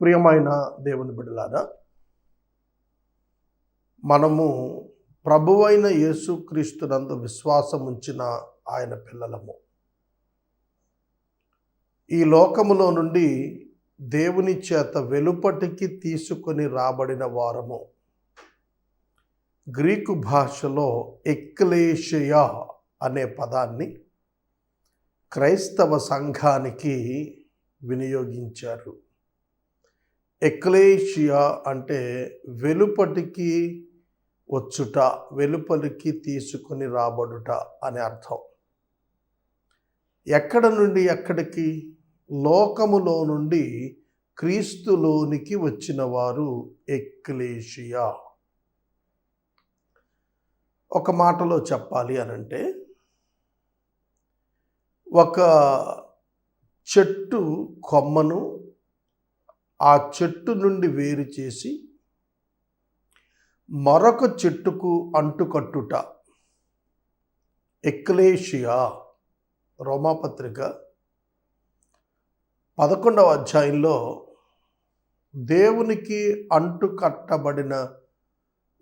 ప్రియమైన దేవుని బిడ్డలారా మనము ప్రభువైన యేసుక్రీస్తునందు విశ్వాసం ఉంచిన ఆయన పిల్లలము. ఈ లోకములో నుండి దేవుని చేత వెలుపటికి తీసుకొని రాబడిన వారము. గ్రీకు భాషలో ఎక్లేషియా అనే పదాన్ని క్రైస్తవ సంఘానికి వినియోగించారు. ఎక్లేషియా అంటే వెలుపటికి వచ్చుట వెలుపలికి తీసుకొని రాబడుట అనే అర్థం. ఎక్కడ నుండి ఎక్కడికి? లోకములో నుండి క్రీస్తులోనికి వచ్చిన వారు ఎక్లేషియా. ఒక మాటలో చెప్పాలి అనంటే ఒక చెట్టు కొమ్మను ఆ చెట్టు నుండి వేరు చేసి మరొక చెట్టుకు అంటుకట్టుట. ఎక్లేషియా రోమాపత్రిక పదకొండవ అధ్యాయంలో దేవునికి అంటుకట్టబడిన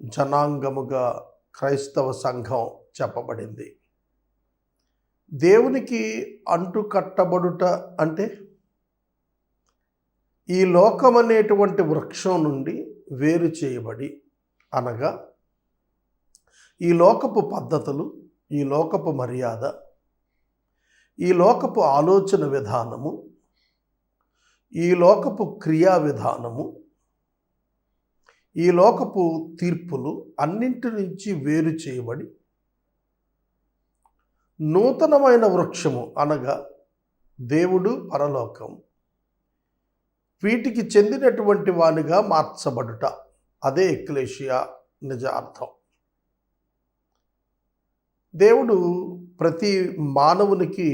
జనాంగముగా క్రైస్తవ సంఘం చెప్పబడింది. దేవునికి అంటుకట్టబడుట అంటే ఈ లోకం అనేటువంటి వృక్షం నుండి వేరు చేయబడి అనగా ఈ లోకపు పద్ధతులు ఈ లోకపు మర్యాద ఈ లోకపు ఆలోచన విధానము ఈ లోకపు క్రియా విధానము ఈ లోకపు తీర్పులు అన్నింటి నుంచి వేరు చేయబడి నూతనమైన వృక్షము అనగా దేవుడు పరలోకం. వీటికి చెందినటువంటి వానిగా మార్చబడుట. అదే ఎక్లేషియా నిజ అర్థం దేవుడు ప్రతి మానవునికి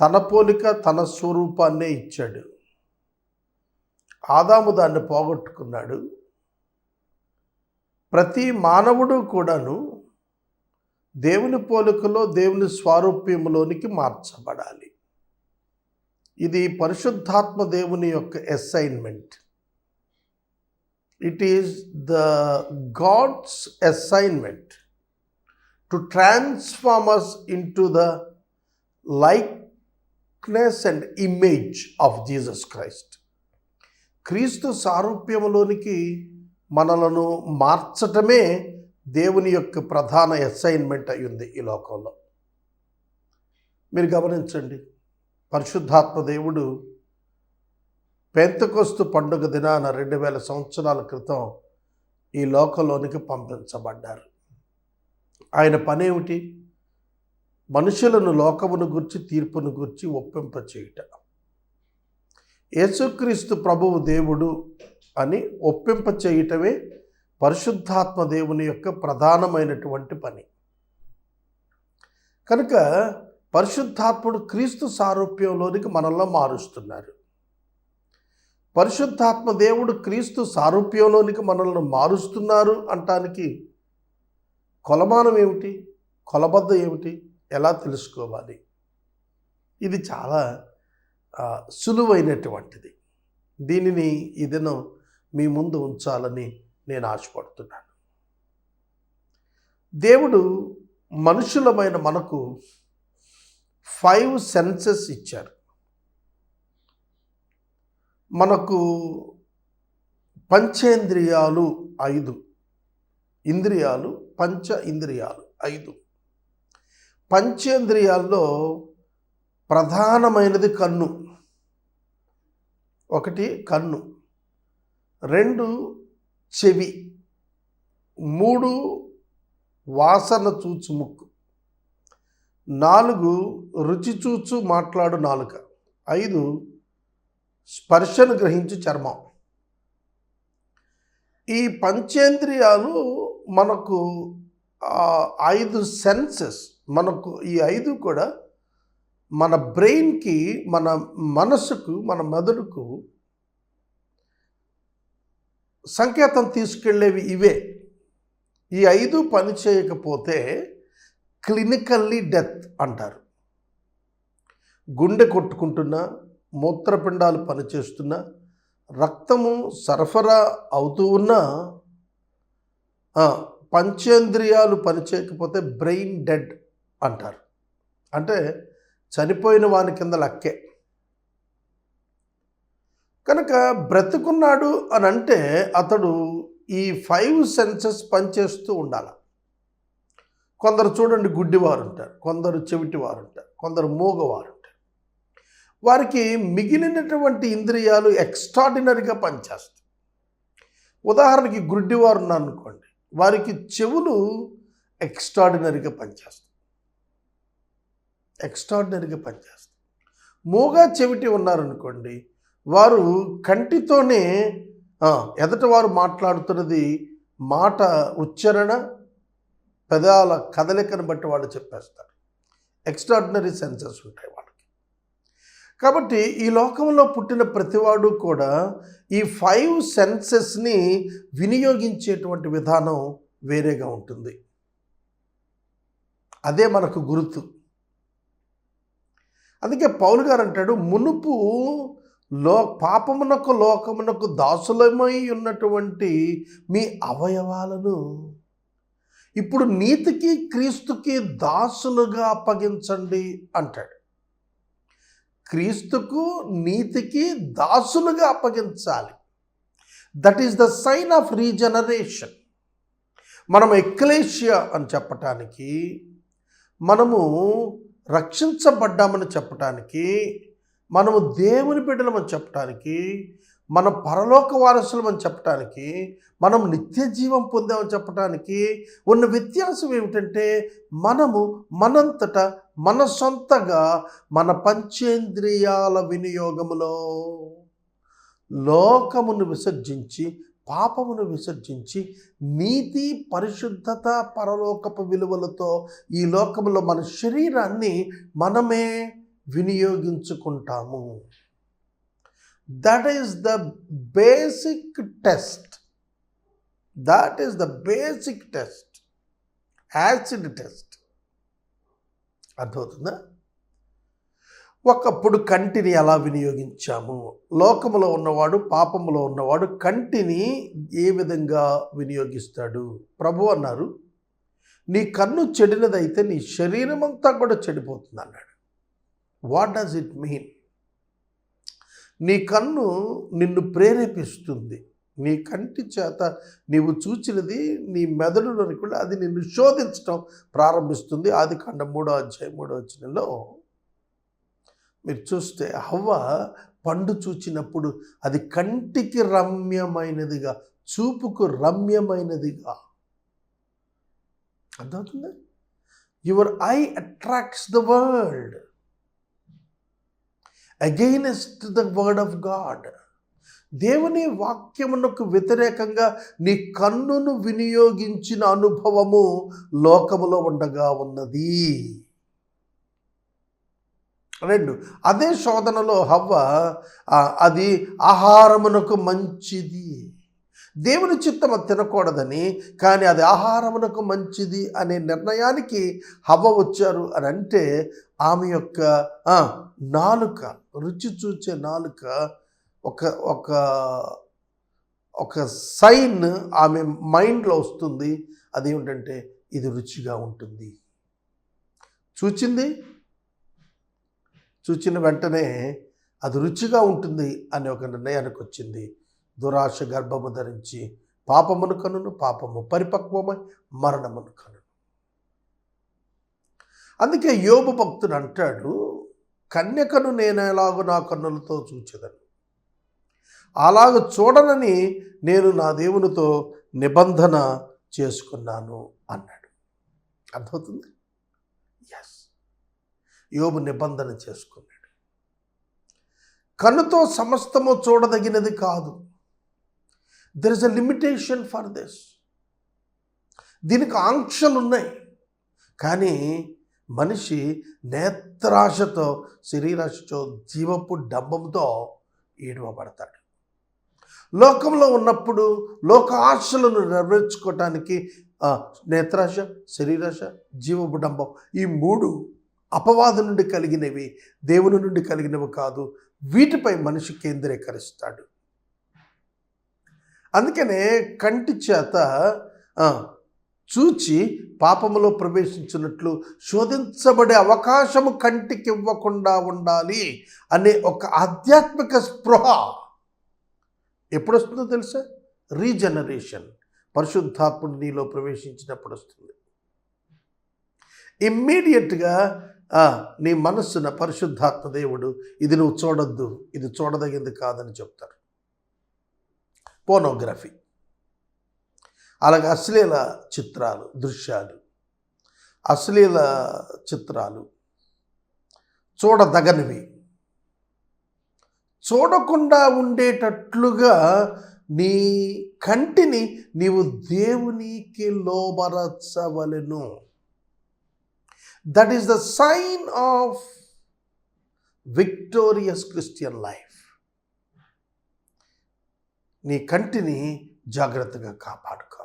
తన పోలిక తన స్వరూపాన్నే ఇచ్చాడు. ఆదాము దాన్ని పోగొట్టుకున్నాడు. ప్రతి మానవుడు కూడాను దేవుని పోలికలో దేవుని స్వారూప్యంలోనికి మార్చబడాలి. ఇది పరిశుద్ధాత్మ దేవుని యొక్క assignment it is the God's assignment to transformers into the likeness and image of Jesus Christ క్రీస్తు సారూప్యములోనికి మనలను మార్చటమే దేవుని యొక్క ప్రధాన అసైన్మెంట్ అయ్యింది ఈ లోకంలో. మీరు గమనించండి. పరిశుద్ధాత్మ దేవుడు పెంతకొస్తు పండుగ దినాన రెండు వేల సంవత్సరాల క్రితం ఈ లోకంలోనికి పంపించబడ్డారు. ఆయన పనేమిటి? మనుషులను లోకమును గుర్చి తీర్పును గుర్చి ఒప్పింప చేయుట యేసుక్రీస్తు ప్రభువు దేవుడు అని ఒప్పింప చేయటమే పరిశుద్ధాత్మ దేవుని యొక్క ప్రధానమైనటువంటి పని. కనుక పరిశుద్ధాత్ముడు క్రీస్తు సారూప్యంలోనికి మనల్ని మారుస్తున్నారు. పరిశుద్ధాత్మ దేవుడు క్రీస్తు సారూప్యంలోనికి మనల్ని మారుస్తున్నారు అంటానికి కొలమానం ఏమిటి? కొలబద్ద ఏమిటి? ఎలా తెలుసుకోవాలి? ఇది చాలా సులువైనటువంటిది. దీనిని ఈ దినం మీ ముందు ఉంచాలని నేను ఆశపడుతున్నాను. దేవుడు మనుషులమైన మనకు ఫైవ్ సెన్సెస్ ఇచ్చారు. మనకు పంచేంద్రియాలు ఐదు. ఇంద్రియాలు పంచ ఇంద్రియాలు ఐదు. పంచేంద్రియాల్లో ప్రధానమైనది కన్ను. ఒకటి కన్ను. రెండు చెవి. మూడు వాసన చూచు ముక్కు నాలుగు రుచి చూచు మాట్లాడు నాలుక. ఐదు స్పర్శను గ్రహించు చర్మం. ఈ పంచేంద్రియాలు మనకు ఐదు సెన్సెస్ మనకు ఈ ఐదు కూడా మన బ్రెయిన్కి మన మనసుకు మన మెదడుకు సంకేతం తీసుకెళ్ళేవి ఇవే. ఈ ఐదు పని చేయకపోతే క్లినికల్లీ డెత్ అంటారు. గుండె కొట్టుకుంటున్నా మూత్రపిండాలు పనిచేస్తున్నా రక్తము సరఫరా అవుతూ ఉన్నా పంచేంద్రియాలు పనిచేయకపోతే బ్రెయిన్ డెడ్ అంటారు. అంటే చనిపోయిన వాని కింద లక్కే. కనుక బ్రతుకున్నాడు అని అంటే అతడు ఈ ఫైవ్ సెన్సెస్ పనిచేస్తూ ఉండాలి. కొందరు చూడండి గుడ్డివారు ఉంటారు కొందరు చెవిటివారు ఉంటారు కొందరు మూగవారు ఉంటారు వారికి మిగిలినటువంటి ఇంద్రియాలు ఎక్స్ట్రాడినరీగా పనిచేస్తాయి. ఉదాహరణకి గుడ్డివారు ఉన్నారు అనుకోండి వారికి చెవులు ఎక్స్ట్రాడినరీగా పనిచేస్తాయి. ఎక్స్ట్రాడినరీగా పనిచేస్తాయి. మూగా చెవిటి ఉన్నారనుకోండి వారు కంటితోనే ఎదట వారు మాట్లాడుతున్నది మాట ఉచ్చారణ పెదాల కదలికను బట్టి వాళ్ళు చెప్పేస్తారు. ఎక్స్ట్రాడినరీ సెన్సెస్ ఉంటాయి వాళ్ళకి. కాబట్టి ఈ లోకంలో పుట్టిన ప్రతివాడు కూడా ఈ ఫైవ్ సెన్సెస్ని వినియోగించేటువంటి విధానం వేరేగా ఉంటుంది. అదే మనకు గుర్తు. అందుకే పౌలు గారు అంటాడు మునుపు లో పాపమునకు లోకమునకు దాసులమై ఉన్నటువంటి మీ అవయవాలను ఇప్పుడు నీతికి క్రీస్తుకి దాసులుగా అప్పగించండి అంటాడు. క్రీస్తుకు నీతికి దాసులుగా అప్పగించాలి. That is the sign of regeneration మనం ఎక్లేషియా అని చెప్పటానికి మనము రక్షించబడ్డామని చెప్పటానికి మనము దేవుని బిడ్డలమని చెప్పటానికి మన పరలోక వారసులమని చెప్పటానికి మనం నిత్య జీవం పొందామని చెప్పటానికి ఉన్న వ్యత్యాసం ఏమిటంటే మనము మనంతట మన సొంతగా మన పంచేంద్రియాల వినియోగములో లోకమును విసర్జించి పాపమును విసర్జించి నీతి పరిశుద్ధత పరలోకపు విలువలతో ఈ లోకములో మన శరీరాన్ని మనమే వినియోగించుకుంటాము. That is the basic test that is the basic test acid test అర్థమవుతుందా? ఒకప్పుడు కంటిని ఎలా వినియోగించాము? లోకములో ఉన్నవాడు పాపములో ఉన్నవాడు కంటిని ఏ విధంగా వినియోగిస్తాడు? ప్రభు అన్నారు నీ కన్ను చెడినదైతే నీ శరీరం అంతా కూడా చెడిపోతుంది అన్నాడు వాట్ డస్ ఇట్ మీన్ నీ కన్ను నిన్ను ప్రేరేపిస్తుంది. నీ కంటి చేత నీవు చూచినది నీ మెదడులోని కూడా అది నిన్ను శోధించడం ప్రారంభిస్తుంది. ఆది కాండ మూడో అధ్యాయం మూడో వచ్చినలో మీరు చూస్తే హవ్వ పండు చూచినప్పుడు అది కంటికి రమ్యమైనదిగా చూపుకు రమ్యమైనదిగా. అర్థమవుతుంది? Your eye attracts the world against the word of God దేవుని వాక్యమునకు వ్యతిరేకంగా నీ కన్నును వినియోగించిన అనుభవము లోకములో ఉండగా ఉన్నది. రెండు అదే శోధనలో హవ్వ అది ఆహారమునకు మంచిది. దేవుని చిత్తం తినకూడదని కానీ అది ఆహారమునకు మంచిది అనే నిర్ణయానికి హవ్వ వచ్చారు అని అంటే ఆమె యొక్క నాలుక రుచి చూచే నాలుక ఒక ఒక ఒక సైన్ ఆమె మైండ్లో వస్తుంది. అదేమిటంటే ఇది రుచిగా ఉంటుంది. చూచింది? చూచిన వెంటనే అది రుచిగా ఉంటుంది అనే ఒక నిర్ణయానికి వచ్చింది. దురాశ గర్భము ధరించి పాపమును కనును పాపము పరిపక్వమై మరణమును కనును. అందుకే యోగు భక్తుడు అంటాడు కన్యకను నేను ఎలాగో నా కన్నులతో చూచెదను. అలాగ చూడనని నేను నా దేవునితో నిబంధన చేసుకున్నాను అన్నాడు. అర్థమవుతుంది? ఎస్ యోబు నిబంధన చేసుకున్నాడు. కన్నుతో సమస్తము చూడదగినది కాదు. There is a limitation for this దీనికి ఆంక్షలు ఉన్నాయి కానీ మనిషి నేత్రాశతో శరీరాశతో జీవపు డంబంతో ఈడవబడతాడు. లోకంలో ఉన్నప్పుడు లోక ఆశలను నెరవేర్చుకోవటానికి నేత్రాశ శరీరాశ జీవపు డంబం ఈ మూడు అపవాదు నుండి కలిగినవి దేవుని నుండి కలిగినవి కాదు వీటిపై మనిషి కేంద్రీకరిస్తాడు. అందుకనే కంటి చేత చూచి పాపములో ప్రవేశించినట్లు శోధించబడే అవకాశము కంటికి ఇవ్వకుండా ఉండాలి అనే ఒక ఆధ్యాత్మిక స్పృహ. ఎప్పుడు వస్తుందో తెలుసా? రీజనరేషన్. పరిశుద్ధాత్ముడు నీలో ప్రవేశించినప్పుడు వస్తుంది. ఇమ్మీడియట్గా నీ మనస్సున పరిశుద్ధాత్మ దేవుడు ఇది నువ్వు చూడొద్దు ఇది చూడదగింది కాదని చెప్తారు. పోనోగ్రఫీ. అలాగే అశ్లీల చిత్రాలు దృశ్యాలు. అశ్లీల చిత్రాలు చూడదగనివి. చూడకుండా ఉండేటట్లుగా నీ కంటిని నీవు దేవునికి లోబరచవలను. That is the sign of victorious Christian life నీ కంటిని జాగ్రత్తగా కాపాడుకోవాలి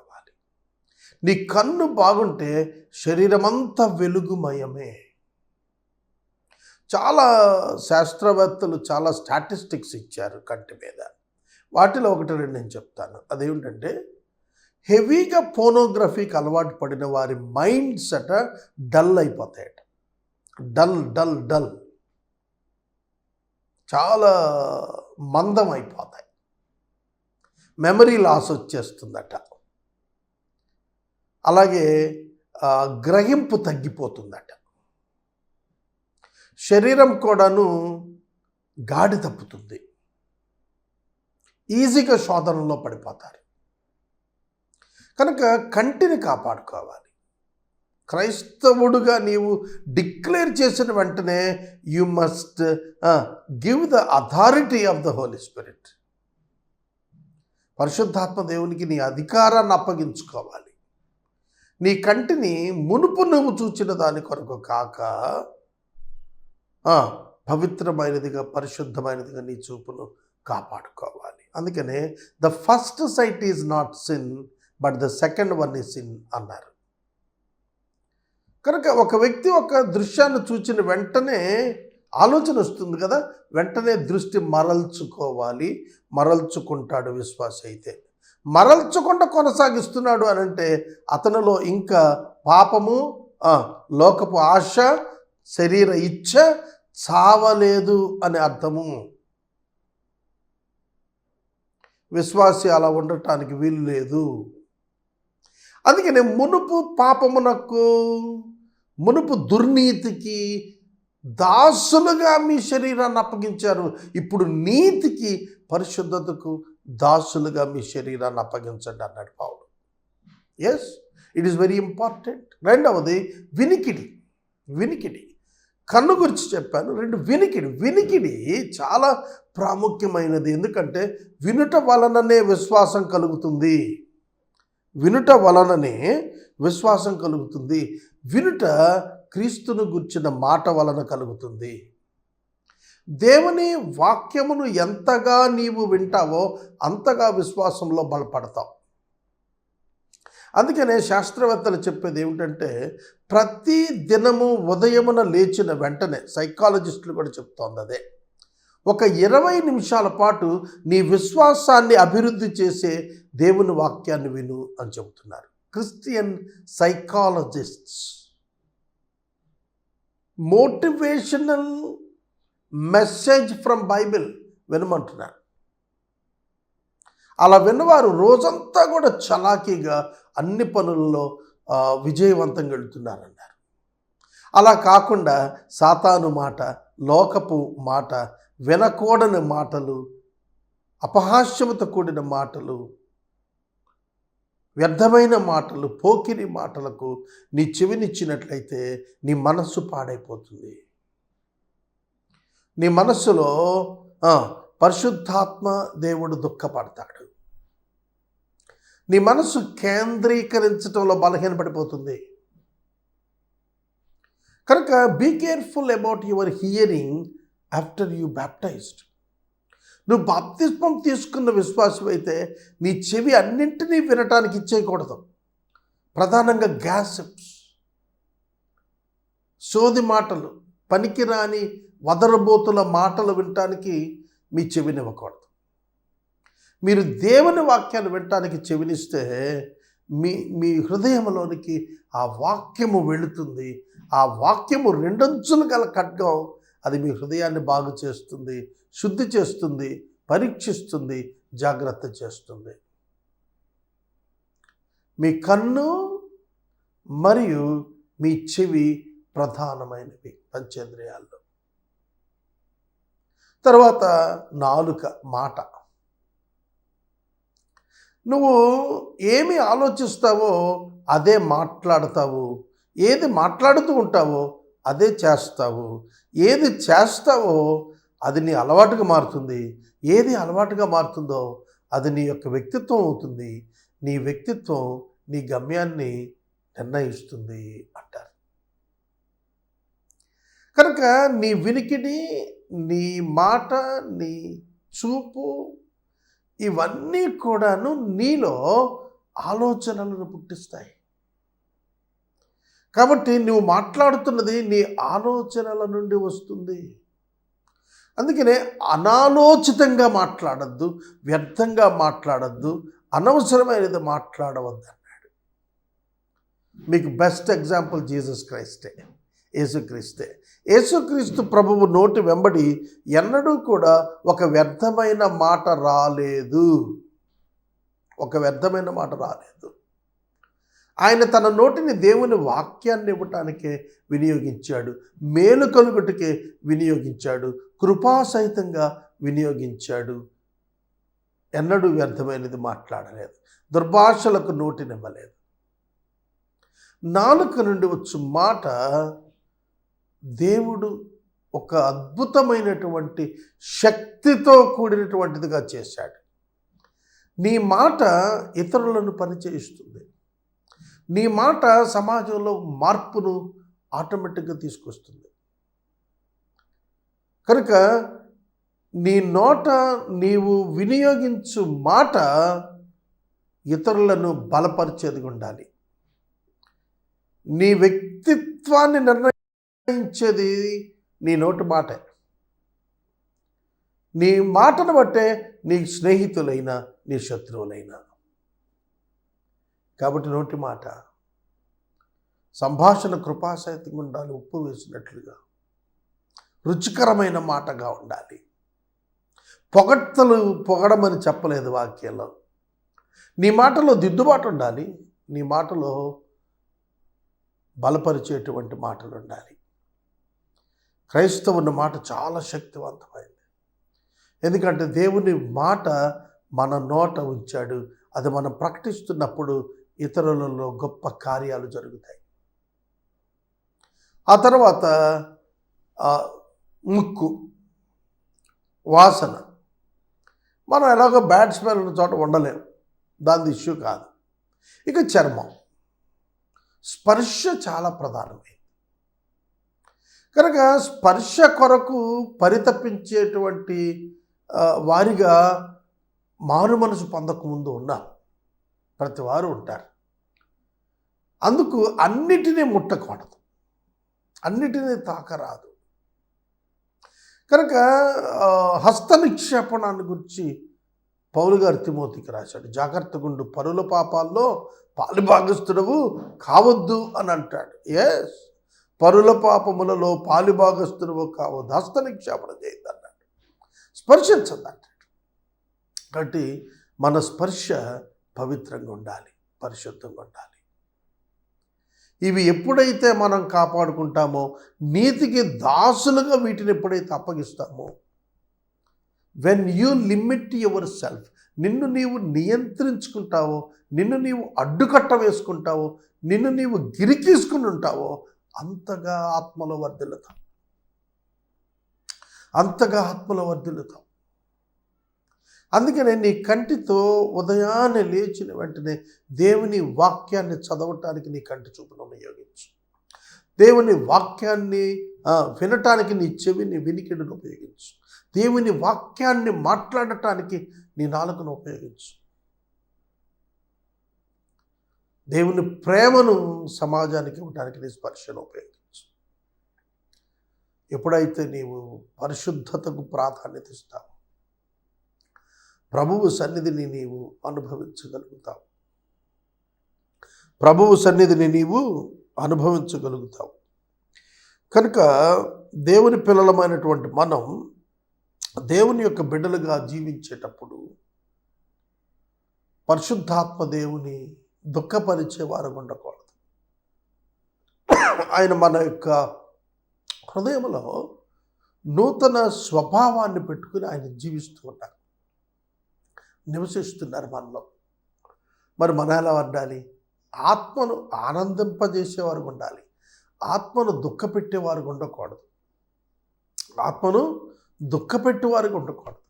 నీ కన్ను బాగుంటే శరీరమంతా వెలుగుమయమే. చాలా శాస్త్రవేత్తలు చాలా స్టాటిస్టిక్స్ ఇచ్చారు కంటి మీద. వాటిలో ఒకటి రెండు నేను చెప్తాను. అదేమిటంటే హెవీగా పోనోగ్రఫీకి అలవాటు పడిన వారి మైండ్స్ అట డల్ అయిపోతాయట. Dull dull dull. చాలా మందం అయిపోతాయి. మెమరీ లాస్ వచ్చేస్తుందట. అలాగే గ్రహింపు తగ్గిపోతుందట. శరీరం కూడాను గాడి తప్పుతుంది. ఈజీగా శోధనలో పడిపోతారు. కనుక కంటిని కాపాడుకోవాలి. క్రైస్తవుడుగా నీవు డిక్లేర్ చేసిన వెంటనే you must give the authority of the Holy Spirit. పరిశుద్ధాత్మ దేవునికి నీ అధికారాన్ని అప్పగించుకోవాలి. నీ కంటిని మునుపు నువ్వు చూచిన దాని కొరకు కాక పవిత్రమైనదిగా పరిశుద్ధమైనదిగా నీ చూపును కాపాడుకోవాలి. అందుకనే the first sight is not sin but the second one is sin అన్నారు. కనుక ఒక వ్యక్తి ఒక దృశ్యాన్ని చూచిన వెంటనే ఆలోచన వస్తుంది కదా వెంటనే దృష్టి మరల్చుకోవాలి మరల్చుకుంటాడు విశ్వాస అయితే మరల్చకుండా కొనసాగిస్తున్నాడు అని అంటే అతనిలో ఇంకా పాపము లోకపు ఆశ శరీర ఇచ్ఛ చావలేదు అని అర్థము. విశ్వాసి అలా ఉండటానికి వీలు లేదు. అందుకనే మునుపు పాపమునకు మునుపు దుర్నీతికి దాసులుగా మీ శరీరాన్ని అప్పగించారు ఇప్పుడు నీతికి పరిశుద్ధతకు దాసులుగా మీ శరీరాన్ని అప్పగించండి అన్నాడు పావులు yes it is very important రెండవది వినికిడి. వినికిడి. కన్ను గురించి చెప్పాను. రెండు వినికిడి. వినికిడి చాలా ప్రాముఖ్యమైనది. ఎందుకంటే వినుట వలననే విశ్వాసం కలుగుతుంది. వినుట వలననే విశ్వాసం కలుగుతుంది. వినుట క్రీస్తును గుర్చిన మాట వలన కలుగుతుంది. దేవుని వాక్యమును ఎంతగా నీవు వింటావో అంతగా విశ్వాసంలో బలపడతావు. అందుకనే శాస్త్రవేత్తలు చెప్పేది ఏమిటంటే ప్రతి దినము ఉదయమున లేచిన వెంటనే సైకాలజిస్టులు కూడా చెప్తోంది అదే ఒక ఇరవై నిమిషాల పాటు నీ విశ్వాసాన్ని అభివృద్ధి చేసే దేవుని వాక్యాన్ని విను అని చెబుతున్నారు. Christian psychologists. Motivational message from Bible వినమంటున్నారు. అలా విన్నవారు రోజంతా కూడా చలాకీగా అన్ని పనుల్లో విజయవంతంగా వెళుతున్నారన్నారు అలా కాకుండా సాతాను మాట లోకపు మాట వినకూడని మాటలు అపహాస్యముతో కూడిన మాటలు వ్యర్థమైన మాటలు పోకిరి మాటలకు నీ చెవినిచ్చినట్లయితే నీ మనస్సు పాడైపోతుంది. నీ మనస్సులో పరిశుద్ధాత్మ దేవుడు దుఃఖపడతాడు. నీ మనస్సు కేంద్రీకరించడంలో బలహీనపడిపోతుంది కనుక be careful about your hearing after you baptized నువ్వు బాప్తిస్మం తీసుకున్న విశ్వాసం అయితే నీ చెవి అన్నింటినీ వినటానికి ఇచ్చేయకూడదు. ప్రధానంగా గ్యాసిప్స్ సోది మాటలు పనికిరాని వదరబోతుల మాటలు వినటానికి మీ చెవినివ్వకూడదు మీరు దేవుని వాక్యాన్ని వినటానికి చెవినిస్తే మీ మీ హృదయంలోనికి ఆ వాక్యము వెళుతుంది. ఆ వాక్యము రెండంచులు గల ఖడ్గం అది మీ హృదయాన్ని బాగు చేస్తుంది శుద్ధి చేస్తుంది పరీక్షిస్తుంది జాగ్రత్త చేస్తుంది. మీ కన్ను మరియు మీ చెవి ప్రధానమైనవి పంచేంద్రియాల్లో. తర్వాత నాలుక మాట. నువ్వు ఏమి ఆలోచిస్తావో అదే మాట్లాడతావు. ఏది మాట్లాడుతూ ఉంటావో అదే చేస్తావు. ఏది చేస్తావో అది నీ అలవాటుగా మారుతుంది. ఏది అలవాటుగా మారుతుందో అది నీ యొక్క వ్యక్తిత్వం అవుతుంది. నీ వ్యక్తిత్వం నీ గమ్యాన్ని నిర్ణయిస్తుంది అంటారు. కనుక నీ వినికిడి నీ మాట నీ చూపు ఇవన్నీ కూడాను నీలో ఆలోచనలను పుట్టిస్తాయి. కాబట్టి నువ్వు మాట్లాడుతున్నది నీ ఆలోచనల నుండి వస్తుంది. అందుకనే అనాలోచితంగా మాట్లాడద్దు వ్యర్థంగా మాట్లాడద్దు అనవసరమైనది మాట్లాడవద్దు అన్నాడు మీకు బెస్ట్ ఎగ్జాంపుల్ జీసస్ క్రైస్టే యేసుక్రీస్తే. యేసుక్రీస్తు ప్రభువు నోటి వెంబడి ఎన్నడూ కూడా ఒక వ్యర్థమైన మాట రాలేదు. ఒక వ్యర్థమైన మాట రాలేదు. ఆయన తన నోటిని దేవుని వాక్యాన్ని ఇవ్వటానికే వినియోగించాడు. మేలు కలుగుటకే వినియోగించాడు. కృపాసహితంగా వినియోగించాడు. ఎన్నడూ వ్యర్థమైనది మాట్లాడలేదు. దుర్భాషలకు నోటినివ్వలేదు. నాలుక నుండి వచ్చు మాట దేవుడు ఒక అద్భుతమైనటువంటి శక్తితో కూడినటువంటిదిగా చేశాడు. నీ మాట ఇతరులను పరిచయిస్తుంది. నీ మాట సమాజంలో మార్పును ఆటోమేటిక్గా తీసుకొస్తుంది. కనుక నీ నోట నీవు వినియోగించు మాట ఇతరులను బలపరిచేది ఉండాలి నీ వ్యక్తిత్వాన్ని నిర్ణయం నిర్ణయించేది నీ నోటి మాటే. నీ మాటను బట్టే నీ స్నేహితులైనా నీ శత్రువులైనా. కాబట్టి నోటి మాట. సంభాషణ కృపాసహితంగా ఉండాలి ఉప్పు వేసినట్లుగా. రుచికరమైన మాటగా ఉండాలి. పొగడ్తలు పొగడమని చెప్పలేదు వాక్యంలో. నీ మాటలో దిద్దుబాటు ఉండాలి. నీ మాటలో బలపరిచేటువంటి మాటలు ఉండాలి క్రైస్తవుని మాట చాలా శక్తివంతమైంది. ఎందుకంటే దేవుని మాట మన నోట ఉంచాడు. అది మనం ప్రకటిస్తున్నప్పుడు ఇతరులలో గొప్ప కార్యాలు జరుగుతాయి. ఆ తర్వాత ముక్కు వాసన. మనం ఎలాగో బ్యాడ్ స్మెల్ ఉన్న చోట ఉండలేము దాని ఇష్యూ కాదు. ఇక చర్మం. స్పర్శ చాలా ప్రధానమే. కనుక స్పర్శ కొరకు పరితపించేటువంటి వారిగా మారు మనసు పొందకముందు ఉన్నారు ప్రతి వారు ఉంటారు. అందుకు అన్నిటినీ ముట్టకూడదు. అన్నిటినీ తాకరాదు. కనుక హస్త నిక్షేపణాన్ని గురించి పౌలు గారు తిమోతికి రాశాడు. జాగ్రత్తగుండు పరుల పాపాల్లో పాలుభాగస్తుడవు కావద్దు అని అంటాడు. ఎస్ పరుల పాపములలో పాలుభాగస్తునువు కావు హస్త నిక్షేపణ చేయొద్దు అన్నాడు కాబట్టి మన స్పర్శ పవిత్రంగా ఉండాలి పరిశుద్ధంగా ఉండాలి. ఇవి ఎప్పుడైతే మనం కాపాడుకుంటామో నీతికి దాసులుగా వీటిని ఎప్పుడైతే అప్పగిస్తామో when you limit yourself నిన్ను నీవు నియంత్రించుకుంటావో నిన్ను నీవు అడ్డుకట్ట వేసుకుంటావో నిన్ను నీవు గిరికీసుకుని ఉంటావో అంతగా ఆత్మలో వర్ధిల్లుతాం. అంతగా ఆత్మలో వర్ధిల్లుతాం. అందుకనే నీ కంటితో ఉదయాన్నే లేచిన వెంటనే దేవుని వాక్యాన్ని చదవటానికి నీ కంటి చూపును ఉపయోగించు. దేవుని వాక్యాన్ని వినటానికి నీ చెవిని వినికిడిని ఉపయోగించు. దేవుని వాక్యాన్ని మాట్లాడటానికి నీ నాలుకను ఉపయోగించు. దేవుని ప్రేమను సమాజానికి ఇవ్వడానికి నీ స్పర్శను ఉపయోగించు. ఎప్పుడైతే నీవు పరిశుద్ధతకు ప్రాధాన్యత ఇస్తావు ప్రభువు సన్నిధిని నీవు అనుభవించగలుగుతావు. ప్రభువు సన్నిధిని నీవు అనుభవించగలుగుతావు. కనుక దేవుని పిల్లలమైనటువంటి మనం దేవుని యొక్క బిడ్డలుగా జీవించేటప్పుడు పరిశుద్ధాత్మ దేవుని దుఃఖపరిచే వారు ఉండకూడదు. ఆయన మన యొక్క హృదయంలో నూతన స్వభావాన్ని పెట్టుకుని ఆయన జీవిస్తూ ఉన్నారు నివసిస్తున్నారు మనలో. మరి మన ఎలా ఉండాలి? ఆత్మను ఆనందింపజేసేవారు ఉండాలి. ఆత్మను దుఃఖపెట్టేవారు ఉండకూడదు. ఆత్మను దుఃఖపెట్టేవారు ఉండకూడదు.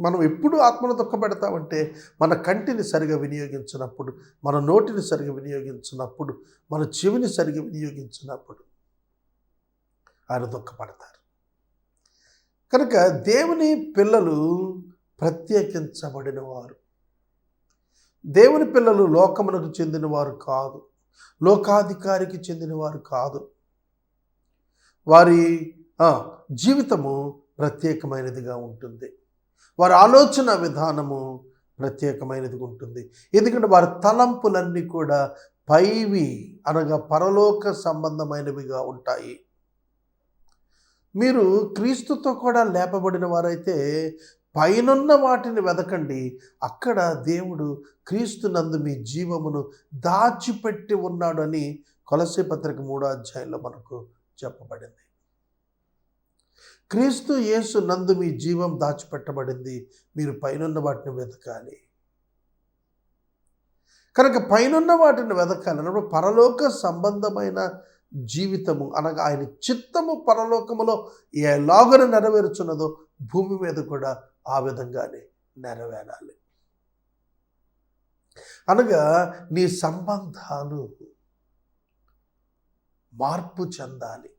మనం ఎప్పుడు ఆత్మను దుఃఖపెడతామంటే మన కంటిని సరిగా వినియోగించినప్పుడు మన నోటిని సరిగా వినియోగించినప్పుడు మన చెవిని సరిగా వినియోగించినప్పుడు ఆయన దుఃఖపడతారు. కనుక దేవుని పిల్లలు ప్రత్యేకించబడిన వారు దేవుని పిల్లలు లోకమునకు చెందినవారు కాదు. లోకాధికారికి చెందినవారు కాదు. వారి జీవితము ప్రత్యేకమైనదిగా ఉంటుంది. వారి ఆలోచన విధానము ప్రత్యేకమైనదిగా ఉంటుంది. ఎందుకంటే వారి తలంపులన్నీ కూడా పైవి అనగా పరలోక సంబంధమైనవిగా ఉంటాయి. మీరు క్రీస్తుతో కూడా లేపబడిన వారైతే పైనున్న వాటిని వెదకండి. అక్కడ దేవుడు క్రీస్తు నందు మీ జీవమును దాచిపెట్టి ఉన్నాడని కొలసీ పత్రిక మూడో అధ్యాయంలో మనకు చెప్పబడింది. క్రీస్తు యేసు నందు మీ జీవం దాచిపెట్టబడింది. మీరు పైనున్న వాటిని వెతకాలి కనుక పైనున్న వాటిని వెతకాలి అన్నప్పుడు పరలోక సంబంధమైన జీవితము అనగా ఆయన చిత్తము పరలోకములో ఎలాగన నెరవేరుచున్నదో భూమి మీద కూడా ఆ విధంగానే నెరవేరాలి. అనగా నీ సంబంధాలు మార్పు చెందాలి.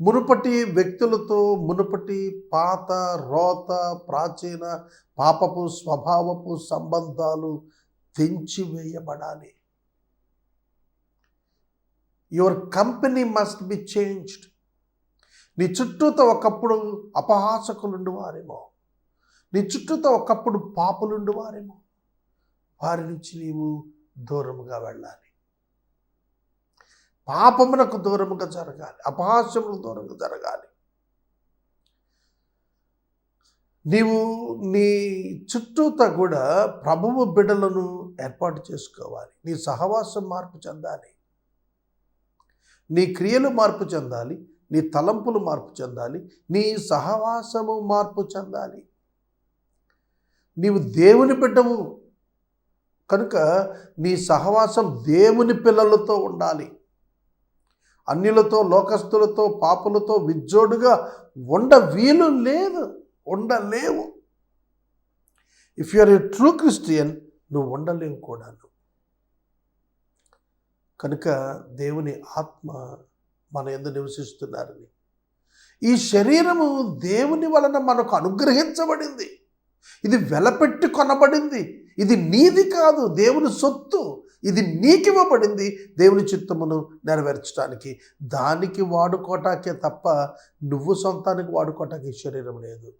మునుపటి వ్యక్తులతో మునుపటి పాత రోత ప్రాచీన పాపపు స్వభావపు సంబంధాలు తెంచివేయబడాలి. Your company must be changed నీ చుట్టూతో ఒకప్పుడు అపహాసకులుండి వారేమో. నీ చుట్టూతో ఒకప్పుడు పాపులుండి వారేమో. వారి నుంచి నీవు దూరముగా వెళ్ళాలి. పాపమునకు దూరముగా జరగాలి. అపహాస్యములకు దూరంగా జరగాలి. నీవు నీ చుట్టూతా కూడా ప్రభువు బిడ్డలను ఏర్పాటు చేసుకోవాలి. నీ సహవాసం మార్పు చెందాలి. నీ క్రియలు మార్పు చెందాలి. నీ తలంపులు మార్పు చెందాలి. నీ సహవాసము మార్పు చెందాలి. నీవు దేవుని బిడ్డవు. కనుక నీ సహవాసం దేవుని పిల్లలతో ఉండాలి. అన్యులతో లోకస్తులతో పాపులతో విజ్జోడుగా ఉండ వీలు లేదు ఉండలేవు. If you are a true Christian నువ్వు ఉండలేవు కూడా కనుక దేవుని ఆత్మ మన ఎందు నివసిస్తున్నారని. ఈ శరీరము దేవుని వలన మనకు అనుగ్రహించబడింది. ఇది వెలపెట్టి కొనబడింది. ఇది నీది కాదు దేవుని సొత్తు. ఇది నీకివ్వబడింది. దేవుని చిత్తమును నెరవేర్చడానికి. దానికి వాడుకోటాకే తప్ప నువ్వు సొంతానికి వాడుకోటానికి శరీరం లేదు.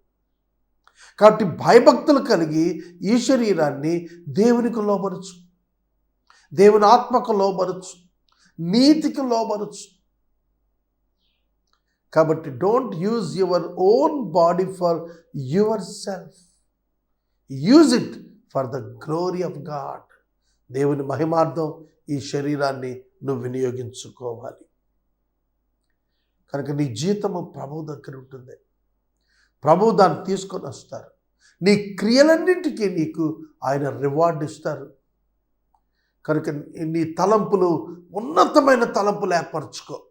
కాబట్టి భయభక్తులు కలిగి ఈ శరీరాన్ని దేవునికి లోబరచు. దేవుని ఆత్మకు లోబరచు. నీతికి లోబరచు. కాబట్టి don't use your own body for yourself use it for the glory of God దేవుని మహిమార్థం ఈ శరీరాన్ని నువ్వు వినియోగించుకోవాలి. కనుక నీ జీతము ప్రభు దగ్గర ఉంటుంది. ప్రభు దాన్ని తీసుకొని వస్తారు. నీ క్రియలన్నింటికీ నీకు ఆయన రివార్డ్ ఇస్తారు. కనుక నీ తలంపులు ఉన్నతమైన తలంపులు ఏర్పరచుకో.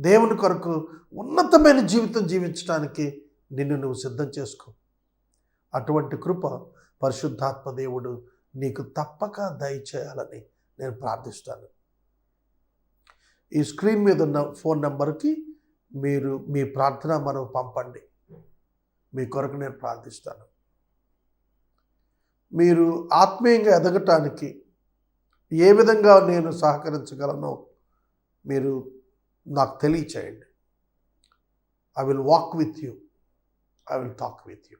దేవుని కొరకు ఉన్నతమైన జీవితం జీవించడానికి నిన్ను నువ్వు సిద్ధం చేసుకో. అటువంటి కృప పరిశుద్ధాత్మ దేవుడు నీకు తప్పక దయచేయాలని నేను ప్రార్థిస్తాను. ఈ స్క్రీన్ మీద ఉన్న ఫోన్ నెంబర్కి మీరు మీ ప్రార్థన మనం పంపండి. మీ కొరకు నేను ప్రార్థిస్తాను. మీరు ఆత్మీయంగా ఎదగటానికి ఏ విధంగా నేను సహకరించగలనో మీరు నాకు తెలియచేయండి. I will walk with you I will talk with you